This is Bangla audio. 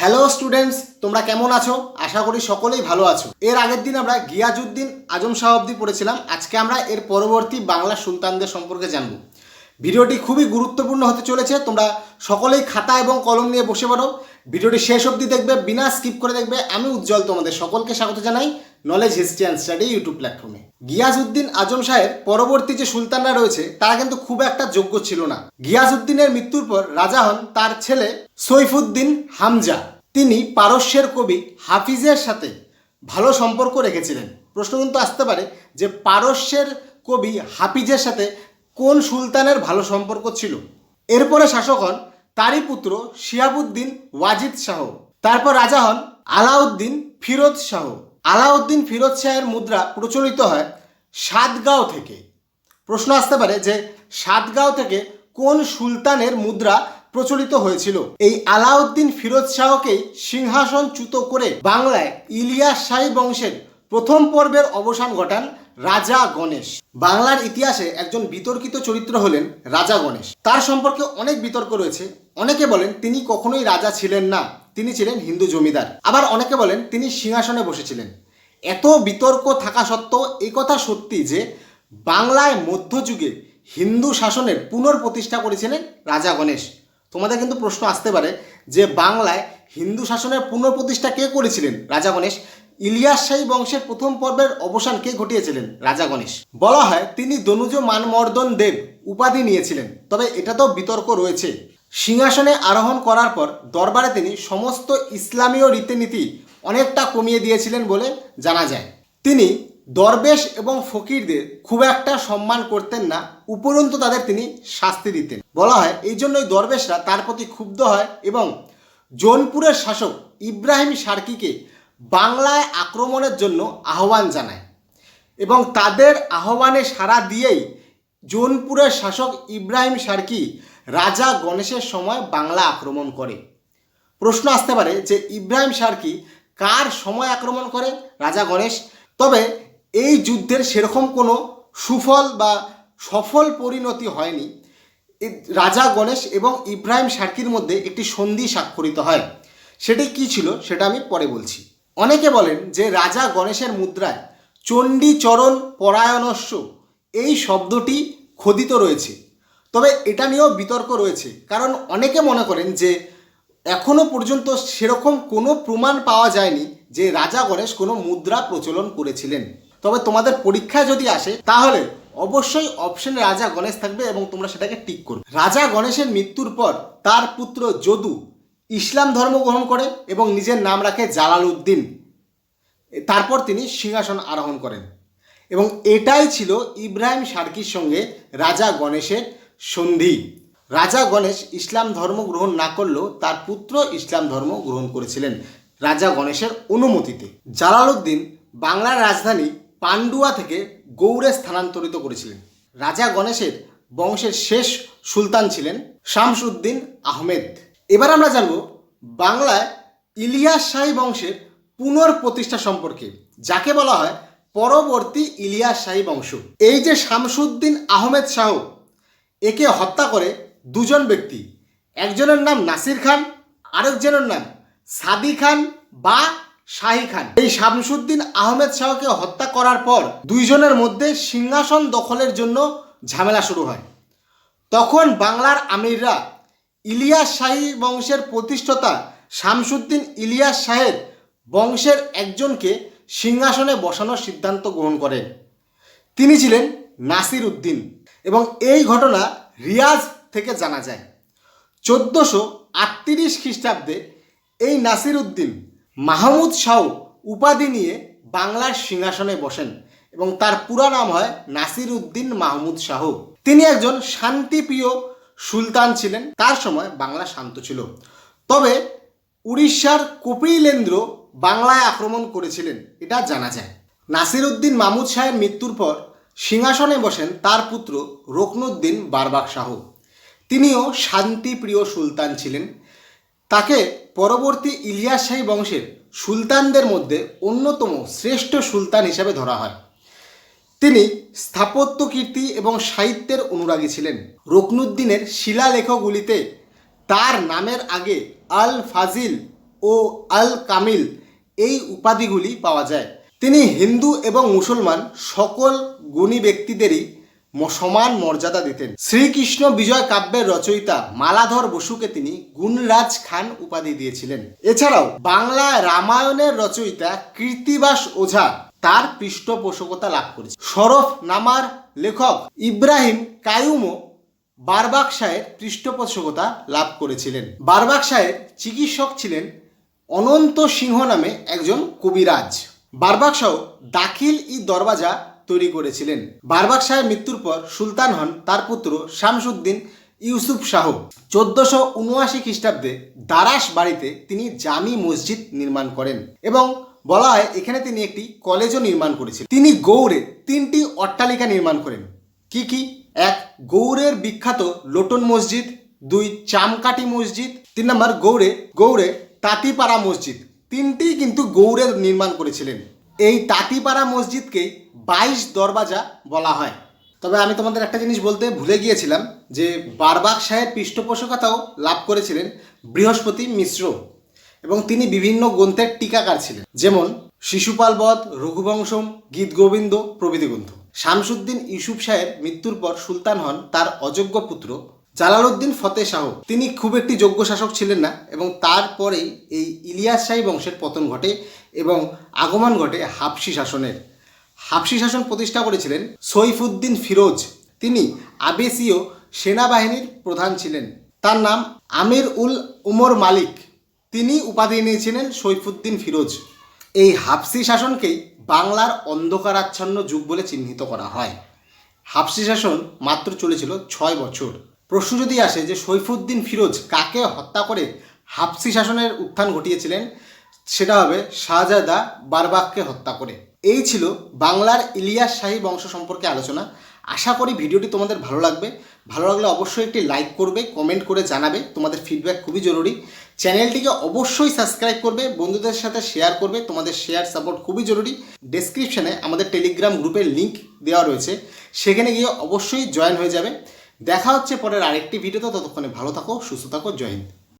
হ্যালো স্টুডেন্টস তোমরা কেমন আছো? আশা করি সকলেই ভালো আছো। এর আগের দিন আমরা গিয়াজুদ্দিন আজম শাহ অব্দি পড়েছিলাম। আজকে আমরা এর পরবর্তী বাংলা সুলতানদের সম্পর্কে জানব। ভিডিওটি খুবই গুরুত্বপূর্ণ হতে চলেছে। তোমরা সকলেই খাতা এবং কলম নিয়ে বসে পড়ো। ভিডিওটি শেষ অবধি দেখবে, বিনা স্কিপ করে দেখবে। আমি উজ্জ্বল তোমাদের সকলকে স্বাগত জানাই। Knowledge history and study YouTube প্ল্যাটফর্মে গিয়াসউদ্দিন আজম শাহের পরবর্তী যে সুলতানরা রয়েছে, তারা কিন্তু খুব একটা যোগ্য ছিল না। গিয়াসউদ্দিনের মৃত্যুর পর রাজা হন তার ছেলে সৈফুদ্দিন হামজা। তিনি পারস্যের কবি হাফিজের সাথে ভালো সম্পর্ক রেখেছিলেন। প্রশ্ন কিন্তু আসতে পারে যে পারস্যের কবি হাফিজের সাথে কোন সুলতানের ভালো সম্পর্ক ছিল? এরপরে শাসক হন তারই পুত্র শিয়াবুদ্দিন ওয়াজিদ শাহ। তারপর রাজা হন আলাউদ্দিন ফিরোজ শাহ। আলাউদ্দিন ফিরোজ শাহের মুদ্রা প্রচলিত হয় সাতগাঁও থেকে। প্রশ্ন আসতে পারে যে সাতগাঁও থেকে কোন সুলতানের মুদ্রা প্রচলিত হয়েছিল? এই আলাউদ্দিন ফিরোজ শাহকেই সিংহাসনচ্যুত করে বাংলায় ইলিয়াস শাহী বংশের প্রথম পর্বের অবসান ঘটান রাজা গণেশ। বাংলার ইতিহাসে একজন বিতর্কিত চরিত্র হলেন রাজা গণেশ। তার সম্পর্কে অনেক বিতর্ক রয়েছে। অনেকে বলেন তিনি কখনোই রাজা ছিলেন না। তিনি ছিলেন হিন্দু জমিদার। আবার অনেকে বলেন তিনি সিংহাসনে বসেছিলেন। এত বিতর্ক থাকা সত্ত্বেও এই কথা সত্যি যে বাংলায় মধ্যযুগে হিন্দু শাসনের পুনর্প্রতিষ্ঠা করেছিলেন রাজা গণেশ। তোমাদের কিন্তু প্রশ্ন আসতে পারে যে বাংলায় হিন্দু শাসনের পুনঃপ্রতিষ্ঠা কে করেছিলেন রাজা গণেশ? ইলিয়াস শাহী বংশের প্রথম পর্বের অবসান কে ঘটিয়েছিলেন রাজা গণেশ? বলা হয় তিনি দনুজ মানমর্দন দেব উপাধি নিয়েছিলেন। তবে এটা তো বিতর্ক রয়েছে। সিংহাসনে আরোহণ করার পর দরবারে তিনি সমস্ত ইসলামীয় রীতিনীতি অনেকটা কমিয়ে দিয়েছিলেন বলে জানা যায়। তিনি দরবেশ এবং ফকিরদের খুব একটা সম্মান করতেন না, উপরন্তু তাদের তিনি শাস্তি দিতেন। বলা হয়, এই জন্যই দরবেশরা তার প্রতি ক্ষুব্ধ হয় এবং জৌনপুরের শাসক ইব্রাহিম সার্কিকে বাংলায় আক্রমণের জন্য আহ্বান জানায় এবং তাদের আহ্বানে সাড়া দিয়েই জৌনপুরের শাসক ইব্রাহিম সার্কি রাজা গণেশের সময় বাংলা আক্রমণ করে। প্রশ্ন আসতে পারে যে ইব্রাহিম সার্কি কার সময় আক্রমণ করে রাজা গণেশ? তবে এই যুদ্ধের সেরকম কোনো সুফল বা সফল পরিণতি হয়নি। রাজা গণেশ এবং ইব্রাহিম সার্কির মধ্যে একটি সন্ধি স্বাক্ষরিত হয়। সেটি কি ছিল সেটা আমি পরে বলছি। অনেকে বলেন যে রাজা গণেশের মুদ্রায় চণ্ডীচরণ পরায়ণস্য এই শব্দটি খোদিত রয়েছে। তবে এটা নিয়েও বিতর্ক রয়েছে। কারণ অনেকে মনে করেন যে, এখনও পর্যন্ত সেরকম কোনো প্রমাণ পাওয়া যায়নি যে রাজা গণেশ কোনো মুদ্রা প্রচলন করেছিলেন। তবে তোমাদের পরীক্ষায় যদি আসে, তাহলে অবশ্যই অপশনে রাজা গণেশ থাকবে এবং তোমরা সেটাকে টিক করবে। রাজা গণেশের মৃত্যুর পর তার পুত্র যদু ইসলাম ধর্ম গ্রহণ করে এবং নিজের নাম রাখে জালাল উদ্দিন তারপর তিনি সিংহাসন আরোহণ করেন। এবং এটাই ছিল ইব্রাহিম সার্কির সঙ্গে রাজা গণেশের সন্ধি। রাজা গণেশ ইসলাম ধর্ম গ্রহণ না করলেও তার পুত্র ইসলাম ধর্ম গ্রহণ করেছিলেন রাজা গণেশের অনুমতিতে। জালালউদ্দিন বাংলার রাজধানী পান্ডুয়া থেকে গৌড়ে স্থানান্তরিত করেছিলেন। রাজা গণেশের বংশের শেষ সুলতান ছিলেন শামসুদ্দিন আহমেদ। এবার আমরা জানব বাংলায় ইলিয়াস শাহী বংশের পুনর্প্রতিষ্ঠা সম্পর্কে, যাকে বলা হয় পরবর্তী ইলিয়াস শাহী বংশ। এই যে শামসুদ্দিন আহমেদ শাহ একে হত্যা করে দুজন ব্যক্তি। একজনের নাম নাসির খান, আরেকজনের নাম সাদি খান বা শাহী খান। এই শামসুদ্দিন আহমেদ শাহকে হত্যা করার পর দুইজনের মধ্যে সিংহাসন দখলের জন্য ঝামেলা শুরু হয়। তখন বাংলার আমিররা ইলিয়াস শাহী বংশের প্রতিষ্ঠাতা শামসুদ্দিন ইলিয়াস শাহের বংশের একজনকে সিংহাসনে বসানোর সিদ্ধান্ত গ্রহণ করেন। তিনি ছিলেন নাসির উদ্দিন। এবং এই ঘটনা রিয়াজ থেকে জানা যায়। চোদ্দোশো আটত্রিশ খ্রিস্টাব্দে এই নাসির উদ্দিন মাহমুদ শাহ উপাধি নিয়ে বাংলার সিংহাসনে বসেন এবং তার পুরা নাম হয় নাসির উদ্দিন মাহমুদ শাহ। তিনি একজন শান্তিপ্রিয় সুলতান ছিলেন, তার সময় বাংলা শান্ত ছিল। তবে উড়িষ্যার কপিলেন্দ্র বাংলায় আক্রমণ করেছিলেন, এটা জানা যায়। নাসির উদ্দিন মাহমুদ শাহের মৃত্যুর পর সিংহাসনে বসেন তার পুত্র রকনুদ্দিন বারবাক শাহ তিনিও শান্তিপ্রিয় সুলতান ছিলেন। তাকে পরবর্তী ইলিয়াস শাহী বংশের সুলতানদের মধ্যে অন্যতম শ্রেষ্ঠ সুলতান হিসেবে ধরা হয়। তিনি স্থাপত্য কীর্তি এবং সাহিত্যের অনুরাগী ছিলেন। রকনুদ্দিনের শিলালেখগুলিতে তার নামের আগে আল ফাজিল ও আল কামিল এই উপাধিগুলি পাওয়া যায়। তিনি হিন্দু এবং মুসলমান সকল গুণী ব্যক্তিদেরই সমান মর্যাদা দিতেন। শ্রীকৃষ্ণ বিজয় কাব্যের রচয়িতা মালাধর বসুকে তিনি গুণরাজ খান উপাধি দিয়েছিলেন। এছাড়াও বাংলা রামায়ণের রচয়িতা কীর্তিবাস ওঝা তার পৃষ্ঠপোষকতা লাভ করেছে। শরফ নামার লেখক ইব্রাহিম কায়ুমও বারবাক সাহেব পৃষ্ঠপোষকতা লাভ করেছিলেন। বারবাক সাহেব চিকিৎসক ছিলেন অনন্ত সিংহ নামে একজন কবিরাজ। বারবাক শাহ দাখিল ই দরওয়াজা তৈরি করেছিলেন। বারবাক শাহের মৃত্যুর পর সুলতান হন তার পুত্র শামসুদ্দিন ইউসুফ শাহ চোদ্দশো উনআশি খ্রিস্টাব্দে দারাস বাড়িতে তিনি জামি মসজিদ নির্মাণ করেন এবং বলা হয় এখানে তিনি একটি কলেজও নির্মাণ করেছিলেন। তিনি গৌড়ে তিনটি অট্টালিকা নির্মাণ করেন। কি কি? এক, গৌড়ের বিখ্যাত লোটন মসজিদ। দুই চামকাটি মসজিদ। তিন নম্বর, গৌড়ে গৌড়ে তাঁতিপাড়া মসজিদ। তিনটি কিন্তু গৌড়ে নির্মাণ করেছিলেন। এই তাঁতিপাড়া মসজিদকে বাইশ দরবাজা বলা হয়। তবে আমি তোমাদের একটা জিনিস বলতে ভুলে গিয়েছিলাম যে বারবাক সাহেব পৃষ্ঠপোষকতাও লাভ করেছিলেন বৃহস্পতি মিশ্র এবং তিনি বিভিন্ন গ্রন্থের টিকাকার ছিলেন। যেমন শিশুপাল বধ, রঘুবংশম, গীত গোবিন্দ প্রভৃতি গ্রন্থ। শামসুদ্দিন ইউসুফ সাহেব মৃত্যুর পর সুলতান হন তার অযোগ্য পুত্র জালালউদ্দিন ফতে শাহ। তিনি খুব একটি যোগ্য শাসক ছিলেন না এবং তারপরেই এই ইলিয়াস শাহী বংশের পতন ঘটে এবং আগমন ঘটে হাফসি শাসনের। হাফসি শাসন প্রতিষ্ঠা করেছিলেন সৈফুদ্দিন ফিরোজ। তিনি আবেসীয় সেনাবাহিনীর প্রধান ছিলেন। তার নাম আমির উল উমর মালিক। তিনি উপাধি নিয়েছিলেন সৈফুদ্দিন ফিরোজ। এই হাফসি শাসনকেই বাংলার অন্ধকারাচ্ছন্ন যুগ বলে চিহ্নিত করা হয়। হাফসি শাসন মাত্র চলেছিল ছয় বছর। প্রশ্ন যদি আসে যে সৈফুদ্দিন ফিরোজ কাকে হত্যা করে হাফসি শাসনের উত্থান ঘটিয়েছিলেন, সেটা হবে শাহজাদা বারবাককে হত্যা করে। এই ছিল বাংলার ইলিয়াস শাহী বংশ সম্পর্কে আলোচনা। আশা করি ভিডিওটি তোমাদের ভালো লাগবে। ভালো লাগলে অবশ্যই একটি লাইক করবে, কমেন্ট করে জানাবে। তোমাদের ফিডব্যাক খুবই জরুরি। চ্যানেলটিকে অবশ্যই সাবস্ক্রাইব করবে, বন্ধুদের সাথে শেয়ার করবে। তোমাদের শেয়ার সাপোর্ট খুবই জরুরি। ডেসক্রিপশনে আমাদের টেলিগ্রাম গ্রুপের লিংক দেওয়া রয়েছে। সেখানে গিয়ে অবশ্যই জয়েন হয়ে যাবে। দেখা হচ্ছে পরের আরেকটি ভিডিওতে ততক্ষণে ভালো থাকো সুস্থ থাকো জয় হিন্দ।